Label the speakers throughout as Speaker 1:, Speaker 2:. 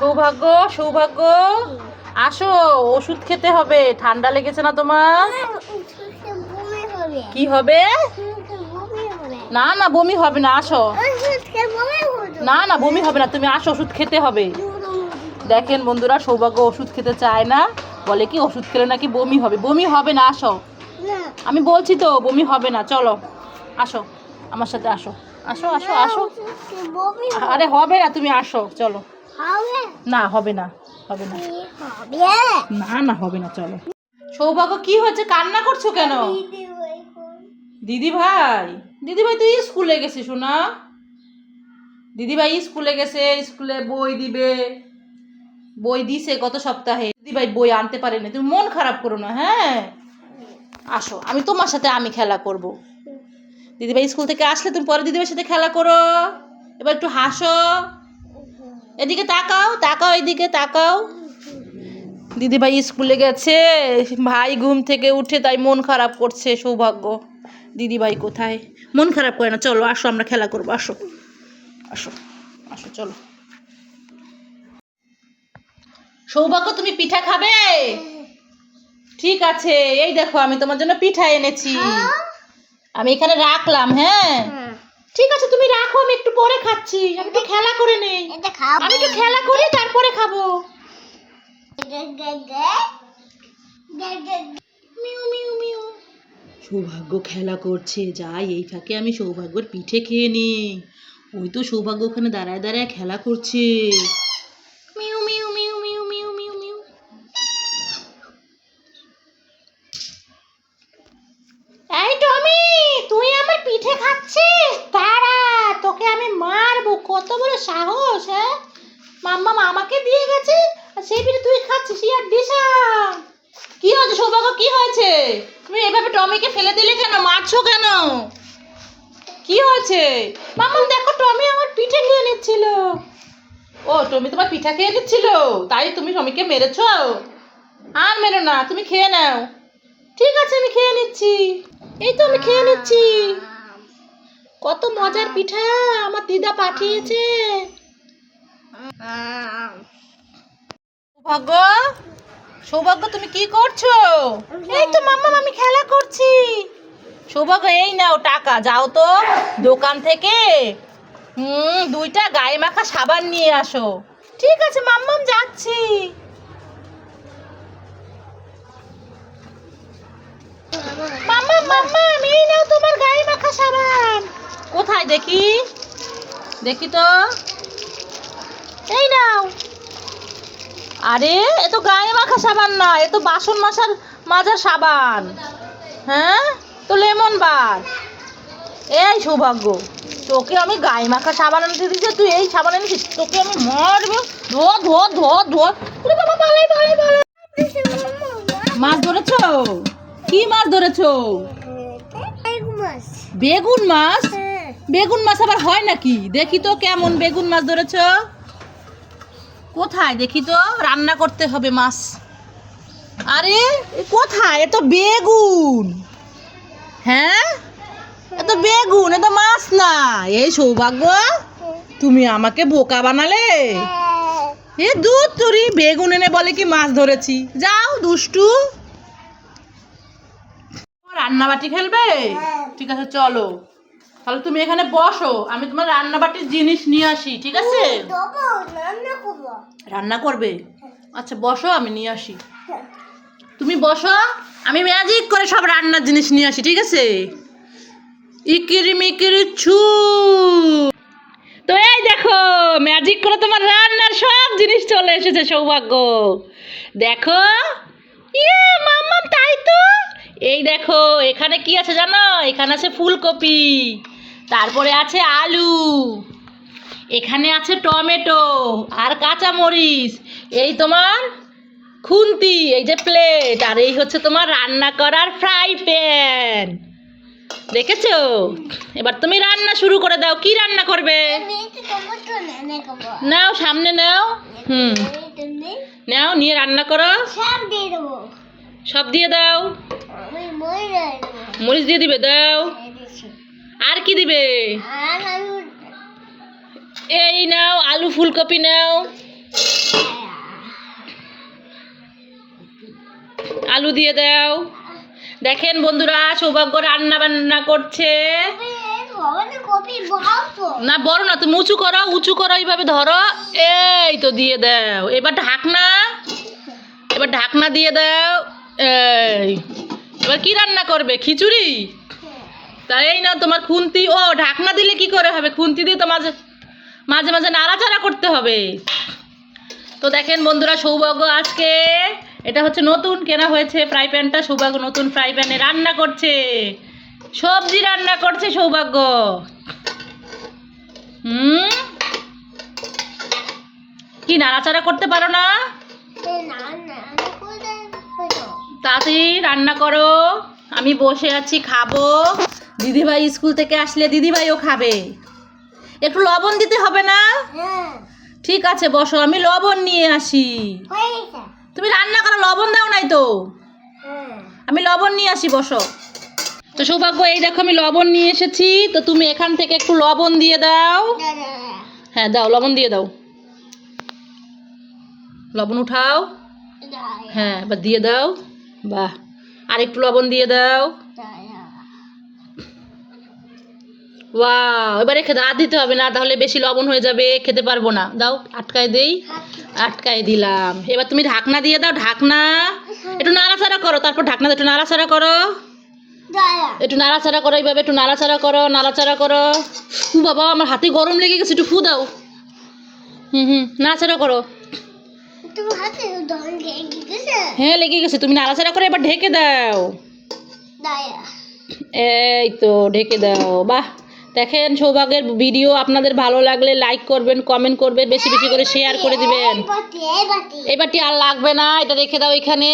Speaker 1: সৌভাগ্য সৌভাগ্য। আসো ওষুধ খেতে হবে। ঠান্ডা লেগেছে না তোমার?
Speaker 2: হবে।
Speaker 1: কি হবে? না না বমি হবে না আসো। না না বমি হবে না তুমি আসো ওষুধ খেতে হবে। দেখেন বন্ধুরা সৌভাগ্য ওষুধ খেতে চায় না। বলে কি ওষুধ খেলে নাকি বমি হবে? বমি হবে না আসো। আমি বলছি তো বমি হবে না চলো। আসো আমার সাথে আসো। আসো আসো আসো। আরে হবে না তুমি আসো চলো। না হবে না হবে না। না না হবে না চলো। সৌভাগ্য কি হয়েছে? কান্না করছ কেন?
Speaker 2: দিদি
Speaker 1: ভাই দিদি ভাই তুই স্কুলে গেছিস শোনা দিদি ভাই স্কুলে গেছে স্কুলে বই দিবে। বই দিছে গত সপ্তাহে। দিদি ভাই বই আনতে পারেনি। তুমি মন খারাপ করো না হ্যাঁ? আসো আমি তোমার সাথে আমি খেলা করব। দিদি ভাই স্কুল থেকে আসলে তুমি পরে দিদি ভাইয়ের সাথে খেলা করো। এবার একটু হাসো। এদিকে তাকাও তাকাও এদিকে তাকাও। দিদি ভাই স্কুলে গেছে ভাই ঘুম থেকে উঠে তাই মন খারাপ করছে সৌভাগ্য। দিদি ভাই কোথায়? মন খারাপ করে না চলো আসো আমরা খেলা করব আসো। আসো আসো চলো। সৌভাগ্য তুমি পিঠা খাবে? ঠিক আছে এই দেখো আমি তোমার জন্য পিঠা এনেছি। আমি এখানে রাখলাম হ্যাঁ? ঠিক আছে তুমি রাখো আমি একটু পরে খাচ্ছি। আমি তো খেলা করে নেই। আমি তো খেলা করি তারপরে খাব। মিউ মিউ মিউ। সৌভাগ্য খেলা করছে যাই এই ফাঁকে আমি সৌভাগ্যর পিঠে খেয়ে নিই। ওই তো সৌভাগ্য ওখানে দাঁড়ায় দাঁড়ায় খেলা করছে মিউ মিউ মিউ মিউ মিউ মিউ মিউ এই টমি তুই আমার পিঠে খাচ্ছিস দাঁড়া তোকে আমি মারবো কত বড় সাহস হ্যাঁ? মাম্মা আমাকে দিয়ে গেছে, আর সেই পিঠে তুই খাচ্ছিস, ইয়ার দিশাম কি হয়েছে, সৌভাগ্য, কি হয়েছে? তুমি এভাবে টমিকে ফেলে দিলে কেন? মারছো কেন? কি হয়েছে? মাম্মা, দেখো, টমি আমার পিঠে খেয়ে নিচ্ছিল। ও, টমি তোমার পিঠা খেয়ে নিচ্ছিল? তাই তুমি টমিকে মেরেছো? আর মেরো না, তুমি খেয়ে নাও। ঠিক আছে, আমি খেয়ে নিচ্ছি। এই তো আমি খেয়ে নিচ্ছি। কত মজার পিঠা আমার দিদা পাঠিয়েছে। সৌভাগ্য? সৌভাগ্য তুমি কি করছ? এই তো মাম্মা আমি খেলা করছি। সৌভাগ্য এই নাও টাকা যাও তো দোকান থেকে। হুম দুইটা গায়ে মাখা সাবান নিয়ে আসো। ঠিক আছে মাম্মাম যাচ্ছি। মাম্মা মাম্মা এই নাও তোমার গায়ে মাখা সাবান। কোথায় দেখি? দেখি তো। এই নাও। আরে এ তো গায়ে মাখা সাবান না এ তো বাসন মাসার মাজার সাবান। হ্যাঁ? তো লেমন বার। এই সৌভাগ্য তোকে আমি গায়ে মাখা সাবান আনতে দিয়েছি তুই এই সাবান এনেছিস তোকে আমি মারবো। ধো ধো ধো ধো। বাবা পালাই পালাই পালাই। মাছ ধরেছো? কি মাছ ধরেছো? বেগুন মাছ? বেগুন মাছ আবার হয় নাকি? দেখি তো কেমন বেগুন মাছ ধরেছ। কোথায়? দেখি তো, রান্না করতে হবে মাছ। আরে কোথায়? এ তো বেগুন। হ্যাঁ? এ তো বেগুন, এ তো মাছ না। এই সৌভাগ্য, তুমি আমাকে বোকা বানালে। এ দুধ তুরি, বেগুন এনে বলে কি মাছ ধরেছি। যাও, দুষ্টু। রান্নাবাটি খেলবে? ঠিক আছে, চলো। তাহলে তুমি এখানে বসো আমি তোমার রান্নাবাটির জিনিস নিয়ে আসি ঠিক আছে? রান্না করবে। আচ্ছা বসো আমি নিয়ে আসি। তুমি বসো আমি ম্যাজিক করে সব রান্নার জিনিস নিয়ে আসি ঠিক আছে? ইকিরি মিকিরি ছু। তো এই দেখো ম্যাজিক করে তোমার রান্নার সব জিনিস চলে এসেছে সৌভাগ্য। দেখো ইয়ে মাম্মাম তাই তো? এই দেখো এখানে কি আছে জানো? এখানে আছে ফুলকপি। তারপরে আছে আলু। এখানে আছে টমেটো আর কাঁচা মরিচ এই তোমার খুন্তি, এই যে প্লেট আর এই হচ্ছে তোমার রান্না করার ফ্রাই প্যান দেখেছ? এবার তুমি রান্না শুরু করে দাও। কি রান্না করবে? নাও, সামনে নাও। হুম। নাও, নিয়ে রান্না করো।
Speaker 2: সব দিয়ে
Speaker 1: দাও। মরিচ দিয়ে দিবে, দাও। আর কি দিবে? এই নাও, আলু ফুলকপি নাও। আলু দিয়ে দাও। দেখেন বন্ধুরা, সৌভাগ্য রান্না বান্না করছে। না, বড় না, তুমি উঁচু করো উঁচু করো, এইভাবে ধরো। এই তো দিয়ে দাও। এবার ঢাকনা এবার ঢাকনা দিয়ে দাও। এই। এবার কি রান্না করবে? খিচুড়ি? তাই এই না তোমার খুন্তি। ও ঢাকনা দিলে কি করে হবে? খুন্তি দিয়ে তো মাঝে মাঝে মাঝে নাড়াচাড়া করতে হবে। তো দেখেন বন্ধুরা সৌভাগ্য আজকে। এটা হচ্ছে নতুন কেনা হয়েছে ফ্রাই প্যানটা। সৌভাগ্য নতুন ফ্রাই প্যানে রান্না করছে। সবজি রান্না করছে সৌভাগ্য। হুম? কি নাড়াচাড়া করতে পারো না। তাড়াতাড়ি রান্না করো। আমি বসে আছি খাব। দিদিভাই স্কুল থেকে আসলে দিদিভাইও খাবে। একটু লবণ দিতে হবে না?
Speaker 2: হ্যাঁ।
Speaker 1: ঠিক আছে বসো আমি লবণ নিয়ে আসি। তুমি রান্না করো লবণ দাও নাই তো?
Speaker 2: হ্যাঁ।
Speaker 1: আমি লবণ নিয়ে আসি বসো। তো সৌভাগ্য এই দেখো আমি লবণ নিয়ে এসেছি তো তুমি এখান থেকে একটু লবণ দিয়ে দাও। হ্যাঁ দাও লবণ দিয়ে দাও। লবণ উঠাও। হ্যাঁ এবার দিয়ে দাও। বাহ আর একটু লবণ দিয়ে দাও। ওয়াও এবার রেখে দাও আর দিতে হবে না তাহলে বেশি লবণ হয়ে যাবে খেতে পারব না। দাও আটকায় দেই আটকায় দিলাম। এবার তুমি ঢাকনা দিয়ে দাও ঢাকনা। একটু নাড়াচাড়া করো তারপর ঢাকনা একটু নাড়াচাড়া করো। একটু নাড়াচাড়া করো এইভাবে একটু নাড়াচাড়া করো নাড়াচাড়া করো। বাবা আমার হাতে গরম লেগে গেছে একটু ফু দাও। হুম হুম নাড়াচাড়া করো। হ্যাঁ লেগে গেছে তুমি নাড়াচাড়া করে এবার ঢেকে দাও। এই তো ঢেকে দাও বাহ। দেখেন সৌভাগ্যের ভিডিও, আপনাদের ভালো লাগলে লাইক করবেন কমেন্ট করবেন, বেশি বেশি করে শেয়ার করে দিবেন।
Speaker 2: এই বাটি
Speaker 1: আর লাগবে না, এটা রেখে দাও এখানে।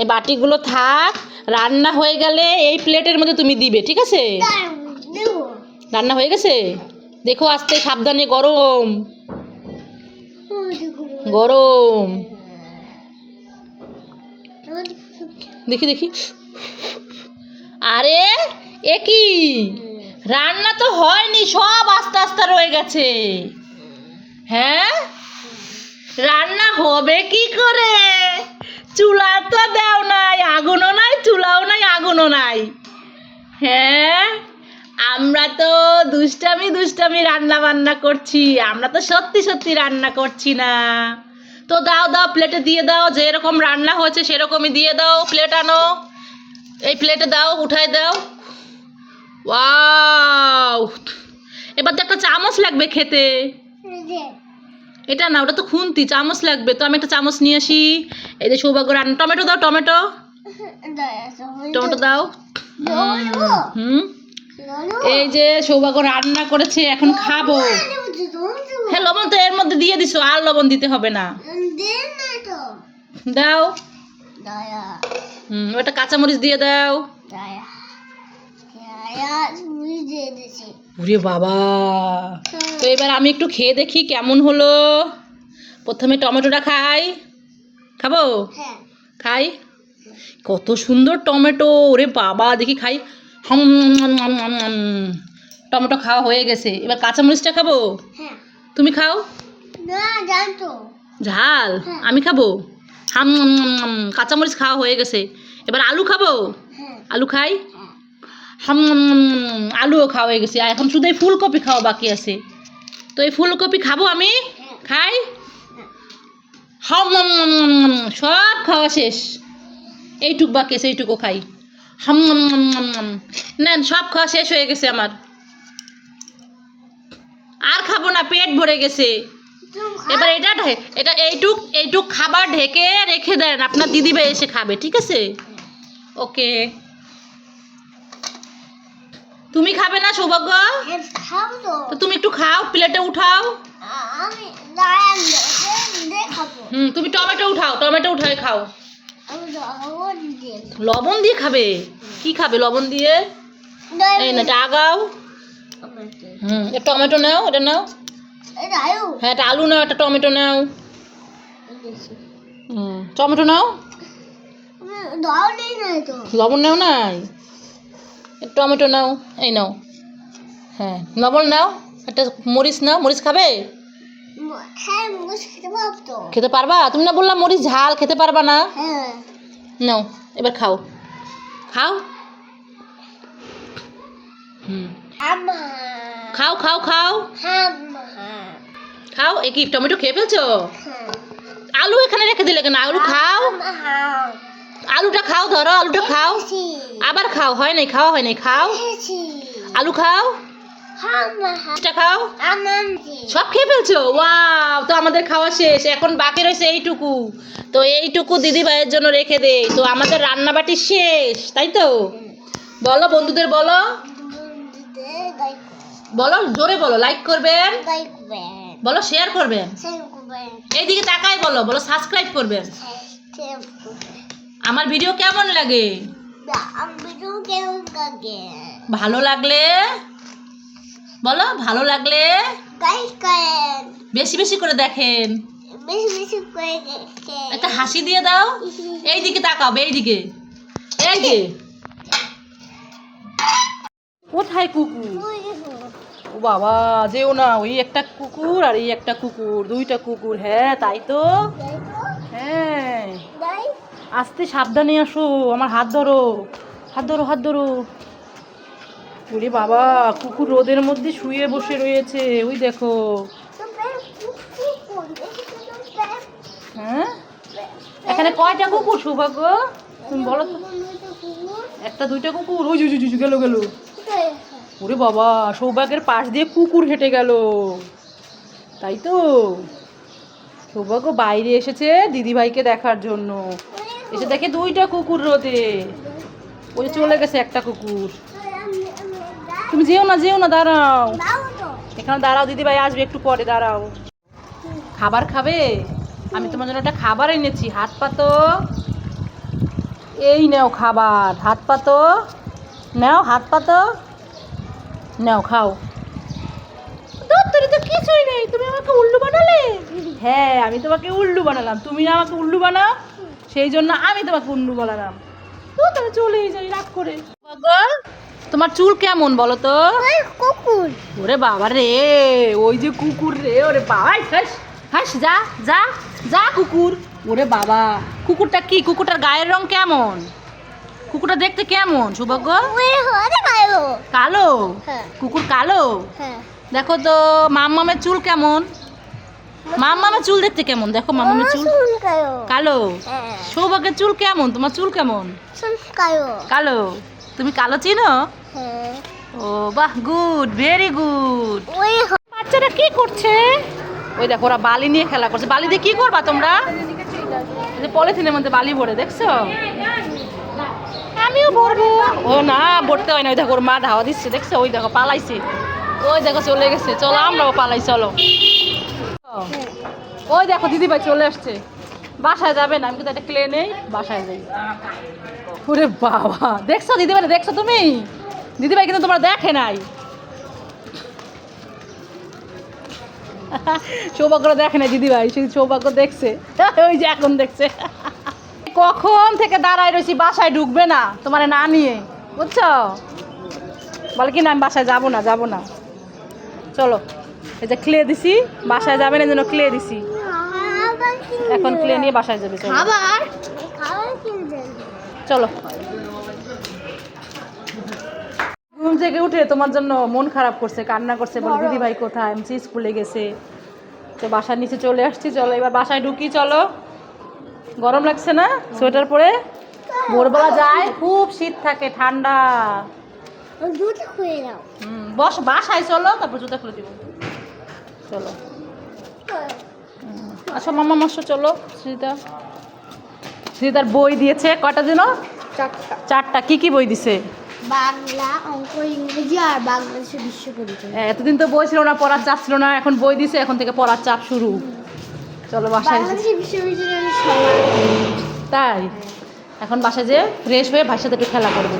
Speaker 1: এই বাটিগুলো থাক, রান্না হয়ে গেলে এই প্লেটের মধ্যে তুমি দিবে, ঠিক আছে? রান্না হয়ে গেছে? দেখো আস্তে সাবধানে, গরম। গরম। দেখি দেখি। আরে, এ কি? রান্না তো হয়নি, সব আস্তে আস্তে রয়ে গেছে। হ্যাঁ? রান্না হবে কি করে? চুলা তো দেও নাই, আগুনও নাই, চুলাও নাই, আগুনও নাই। হ্যাঁ? আমরা তো দুষ্টামি দুষ্টামি রান্না বান্না করছি, আমরা তো সত্যি সত্যি রান্না করছি না। তো দাও দাও প্লেটে দিয়ে দাও, যেরকম রান্না হয়েছে সেরকমই দিয়ে দাও প্লেট আনো। এই প্লেটে দাও উঠাই দাও। ওয়াও এবার তো একটা চামচ লাগবে খেতে। এটা না ওটা তো খুন্তি চামচ লাগবে। তো আমি একটা চামচ নিয়ে আসি। এই যে সৌভাগ্য রান্না টমেটো দাও টমেটো। টমেটো দাও। হুম। এই যে সৌভাগ্য রান্না করেছে এখন খাব। হ্যাঁ লবণ তো এর মধ্যে দিয়ে দিছো আর লবণ দিতে হবে না। দাও। হুম ওটা কাঁচামরিচ দিয়ে দাও। ওরে বাবা। তো এবার আমি একটু খেয়ে দেখি কেমন হলো। প্রথমে টমেটোটা খাই। খাব?
Speaker 2: হ্যাঁ।
Speaker 1: খাই? কত সুন্দর টমেটো। ওরে বাবা দেখি খাই। হম। টমেটো খাওয়া হয়ে গেছে। এবার কাঁচামরিচটা খাব?
Speaker 2: হ্যাঁ।
Speaker 1: তুমি খাও? ঝাল?
Speaker 2: হ্যাঁ।
Speaker 1: আমি খাব? হাম। কাঁচামরিচ খাওয়া হয়ে গেছে। এবার আলু খাব? আলু খাই? হাম। আলুও খাওয়া হয়ে গেছে। আর এখন শুধু এই ফুলকপি খাওয়া বাকি আছে। তো এই ফুলকপি খাব আমি? খাই? হাম। সব খাওয়া শেষ। এইটুক বাকি আছে এইটুকু খাই। হাম। নেন সব খাওয়া শেষ হয়ে গেছে আমার। আর খাব না পেট ভরে গেছে। এবার এটা এটা এইটুক এইটুক খাবার ঢেকে রেখে দেন। আপনার দিদিভাই এসে খাবে ঠিক আছে? ওকে। তুমি খাবে না সৌভাগ্য?
Speaker 2: তো।
Speaker 1: তুমি একটু খাও প্লেটে উঠাও। হুম তুমি টমেটো উঠাও টমেটো উঠাই খাও।
Speaker 2: লবণ দিয়ে
Speaker 1: খাবে? কি খাবে লবণ দিয়ে? এই না আগাও। হুম টমেটো নাও এটা নাও। হ্যাঁ এটা আলু নাও একটা টমেটো নাও। হুম টমেটো নাও। লবণ নাও নাই? টমেটো নাও এই নাও। হ্যাঁ লবণ নাও একটা মরিচ নাও মরিচ খাবে?
Speaker 2: হ্যাঁ খেতে পারব
Speaker 1: তুমি না বললাম মরিচ ঝাল খেতে পারবা না?
Speaker 2: হ্যাঁ।
Speaker 1: নাও এবার খাও। খাও? হুম। খাও খাও খাও। খাও এ কি টমেটো খেয়ে ফেলছো? আলু এখানে রেখে দিলে কেন? আলু খাও। আলুটা খাও ধরো আলুটা খাও। আবার খাও হয় নাই খাওয়া হয় নাই খাও। আলু খাও। এটা খাও। সব খেয়ে ফেলছো? ওয়াও তো আমাদের খাওয়া শেষ। এখন বাকি রয়েছে এইটুকু। তো এইটুকু দিদি ভাইয়ের জন্য রেখে দে তো আমাদের রান্নাবাটি শেষ তাই তো? বলো বন্ধুদের বলো। বলো জোরে বলো লাইক করবেন। বলো শেয়ার করবেন। এইদিকে তাকাই বলো বলো সাবস্ক্রাইব করবেন। আমার ভিডিও কেমন লাগে? ভালো লাগলে? বলো ভালো লাগলে? বেশি বেশি করে দেখেন। একটা হাসি দিয়ে দাও। এইদিকে তাকাও এইদিকে। এই যে কোথায় কুকুর? ও বাবা যেও না ওই একটা কুকুর আর এই একটা কুকুর দুইটা কুকুর। হ্যাঁ তাই তো? হ্যাঁ। আস্তে সাবধানে আসো, আমার হাত ধরো হাত ধরো হাত ধরো। ওরে বাবা, কুকুর রোদের মধ্যে শুয়ে বসে রয়েছে, ওই দেখো। হ্যাঁ? এখানে কয়টা কুকুর, সৌভাগ্য? তুমি বলো তো। একটা, দুইটা কুকুর, ওই জুজু গেল গেল। ওরে বাবা, সৌভাগ্যের পাশ দিয়ে কুকুর হেঁটে গেল। তাই তো? সৌভাগ্য বাইরে এসেছে দিদিভাইকে দেখার জন্য। এসে দেখে দুইটা কুকুর রোদে। ওই চলে গেছে একটা কুকুর। তুমি যেও না যেও না, দাঁড়াও। এখানে দাঁড়াও দিদিভাই আসবে একটু পরে, দাঁড়াও। খাবার খাবে? আমি তোমার জন্য একটা খাবার এনেছি, হাত পাতো এই নাও খাবার, হাত পাতো নাও, হাত পাতো নাও, খাও। তো কিছুই নেই, তুমি আমাকে উল্লু বানালে? হ্যাঁ আমি তোমাকে উল্লু বানালাম। তুমি না আমাকে উল্লু বানাও সেই জন্য আমি তোমাকে উল্লু বলালাম। তো তুমি চলেই যাই রাগ করে। তোমার চুল কেমন বলো তো?
Speaker 2: কুকুর।
Speaker 1: ওরে বাবা রে ওই যে কুকুর রে ওরে বাবা হাস হাস যা যা যা কুকুর। ওরে বাবা কুকুরটা কি? কুকুরটার গায়ের রং কেমন? কুকুরটা দেখতে কেমন সৌভাগ্য? কালো?
Speaker 2: হ্যাঁ।
Speaker 1: কুকুর কালো?
Speaker 2: হ্যাঁ।
Speaker 1: দেখো তো মাম্মামের চুল কেমন? মাম্মামের চুল দেখতে কেমন? দেখো মাম্মামের চুল। কালো। সৌভাগ্যের চুল কেমন? তোমার চুল কেমন? কালো। তুমি কালো চিনো?
Speaker 2: হ্যাঁ।
Speaker 1: ও বাহ গুড ভেরি গুড। বাচ্চারা কি করছে? ওই দেখো ওরা বালি নিয়ে খেলা করছে। বালি দিয়ে কি করবা তোমরা? পলিথিনের মধ্যে বালি ভরে দেখছ? আমিও ভরবো। ও না ভরতে হয় না। ওই দেখো ওর মা ধাওয়া দিচ্ছে দেখছ? ওই দেখো পালাইছে। ওই দেখো চলে গেছে। চলো আমরাও পালাই চলো। ওই দেখো দিদি ভাই চলে আসছে। বাসায় যাবে না, আমি কিন্তু একটা ক্লে নেই বাসায় যাই। ওরে বাবা, দেখছ দিদি ভাই দেখছ তুমি? দিদি ভাই কিন্তু তোমরা দেখে নাই। সৌভাগ্য দেখে না দিদি ভাই শুধু সৌভাগ্য দেখছে। ওই যে এখন দেখছে। কখন থেকে দাঁড়ায় রয়েছি, বাসায় ঢুকবে না, তোমার না নিয়ে। বুঝছ? বলে কি না, আমি বাসায় যাব না যাব না। চলো। এই যে ক্লে দিছি বাসায় যাবে না জন্য ক্লে দিছি। এখন ক্লে নিয়ে বাসায় যাবে চলো। ঘুম থেকে উঠে তোমার জন্য মন খারাপ করছে কান্না করছে বলে দিদি ভাই কোথায়? আমি স্কুলে গেছে। তো বাসার নিচে চলে আসছি চলো এবার বাসায় ঢুকি চলো। গরম লাগছে না? সোয়েটার পরে? ভোরবেলা যায় খুব শীত থাকে ঠান্ডা।
Speaker 2: দাও।
Speaker 1: হুম, বস বাসায় চলো তারপর জুতা খুলে দিব। চলো। আচ্ছা মামা মাসো চলো। শ্রীতা শ্রীতার বই দিয়েছে। কটা যেন?
Speaker 2: চারটা।
Speaker 1: চারটা। কি কি বই দিছে?
Speaker 2: বাংলা অঙ্ক ইংরেজি আর বাংলাদেশের বিশ্ব পরিচয়।
Speaker 1: হ্যাঁ, এতদিন তো বই ছিল না পড়ার চাপ ছিল না এখন বই দিছে এখন থেকে পড়ার চাপ শুরু। চলো বাসায় তাই। এখন বাসায় যে ফ্রেশ হয়ে ভাইয়ের সাথে একটু খেলা করব।